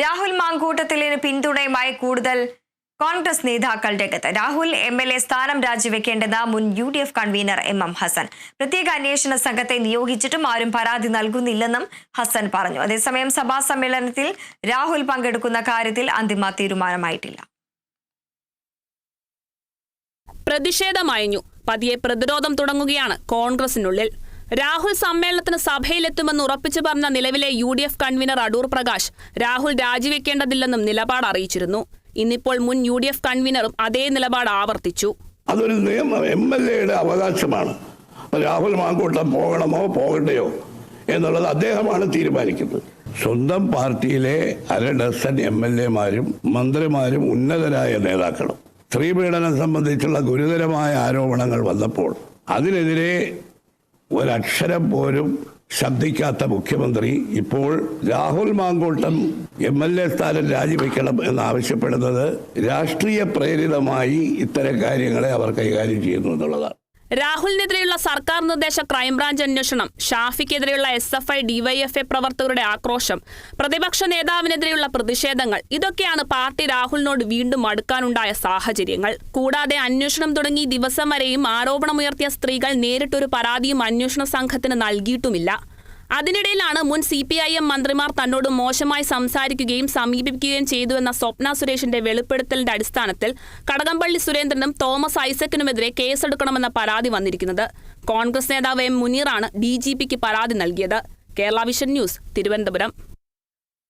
രാഹുൽ മാങ്കൂട്ടത്തിലിന് പിന്തുണയുമായി കൂടുതൽ കോൺഗ്രസ് നേതാക്കൾ രംഗത്ത്. രാഹുൽ എം എൽ എ സ്ഥാനം രാജിവെക്കേണ്ടത് മുൻ U D F convenor M M Hassan. പ്രത്യേക അന്വേഷണ സംഘത്തെ നിയോഗിച്ചിട്ടും ആരും പരാതി നൽകുന്നില്ലെന്നും ഹസൻ പറഞ്ഞു. അതേസമയം സഭാ സമ്മേളനത്തിൽ രാഹുൽ പങ്കെടുക്കുന്ന കാര്യത്തിൽ അന്തിമ തീരുമാനമായിട്ടില്ല. പ്രതിഷേധമയഞ്ഞു പതിയെ പ്രതിരോധം തുടങ്ങുകയാണ് കോൺഗ്രസിനുള്ളിൽ. രാഹുൽ സമ്മേളനത്തിന് സഭയിലെത്തുമെന്ന് ഉറപ്പിച്ചു പറഞ്ഞ നിലവിലെ U D F convenor Adoor Prakash Rahul രാജിവെക്കേണ്ടതില്ലെന്നും നിലപാട് അറിയിച്ചിരുന്നു. ഇന്നിപ്പോൾ മുൻ യു ഡി എഫ് കൺവീനറും അതേ നിലപാട് ആവർത്തിച്ചു. അതൊരു നിയമം എം എൽ എയുടെ അവകാശമാണ്. രാഹുൽ മാങ്കൂട്ടം പോകണമോ പോകണ്ടയോ എന്നുള്ളത് അദ്ദേഹമാണ് തീരുമാനിക്കുന്നത്. സ്വന്തം പാർട്ടിയിലെ അര ഡസൻ എം എൽ എമാരും മന്ത്രിമാരും ഉന്നതരായ നേതാക്കളും സ്ത്രീപീഡനം സംബന്ധിച്ചുള്ള ഗുരുതരമായ ആരോപണങ്ങൾ വന്നപ്പോൾ അതിനെതിരെ ഒരക്ഷരം പോലും ശബ്ദിക്കാത്ത മുഖ്യമന്ത്രി ഇപ്പോൾ Rahul Mamkootam M L A സ്ഥാനം രാജിവെക്കണം എന്നാവശ്യപ്പെടുന്നത് രാഷ്ട്രീയ പ്രേരിതമായി ഇത്തരം കാര്യങ്ങളെ അവർ കൈകാര്യം ചെയ്യുന്നു എന്നുള്ളതാണ്. രാഹുലിനെതിരെയുള്ള സർക്കാർ നിർദ്ദേശ ക്രൈംബ്രാഞ്ച് അന്വേഷണം ഷാഫിക്കെതിരെയുള്ള എസ് എഫ് ഐ ഡിവൈഎഫ്എ പ്രവർത്തകരുടെ ആക്രോശം പ്രതിപക്ഷ നേതാവിനെതിരെയുള്ള പ്രതിഷേധങ്ങൾ ഇതൊക്കെയാണ് പാർട്ടി രാഹുലിനോട് വീണ്ടും അടുക്കാനുണ്ടായ സാഹചര്യങ്ങൾ. കൂടാതെ അന്വേഷണം തുടങ്ങി ദിവസം വരെയും ആരോപണമുയർത്തിയ സ്ത്രീകൾ നേരിട്ടൊരു പരാതിയും അന്വേഷണ സംഘത്തിന് നൽകിയിട്ടുമില്ല. അതിനിടയിലാണ് മുൻ സി പി ഐ എം മന്ത്രിമാർ തന്നോട് മോശമായി സംസാരിക്കുകയും സമീപിക്കുകയും ചെയ്തുവെന്ന സ്വപ്ന സുരേഷിന്റെ വെളിപ്പെടുത്തലിന്റെ അടിസ്ഥാനത്തിൽ കടകംപള്ളി സുരേന്ദ്രനും തോമസ് ഐസക്കിനുമെതിരെ കേസെടുക്കണമെന്ന പരാതി വന്നിരിക്കുന്നത്. കോൺഗ്രസ് നേതാവ് എം മുനീറാണ് ഡി ജി പിക്ക് പരാതി നൽകിയത്. Kerala vision news Thiruvananthapuram.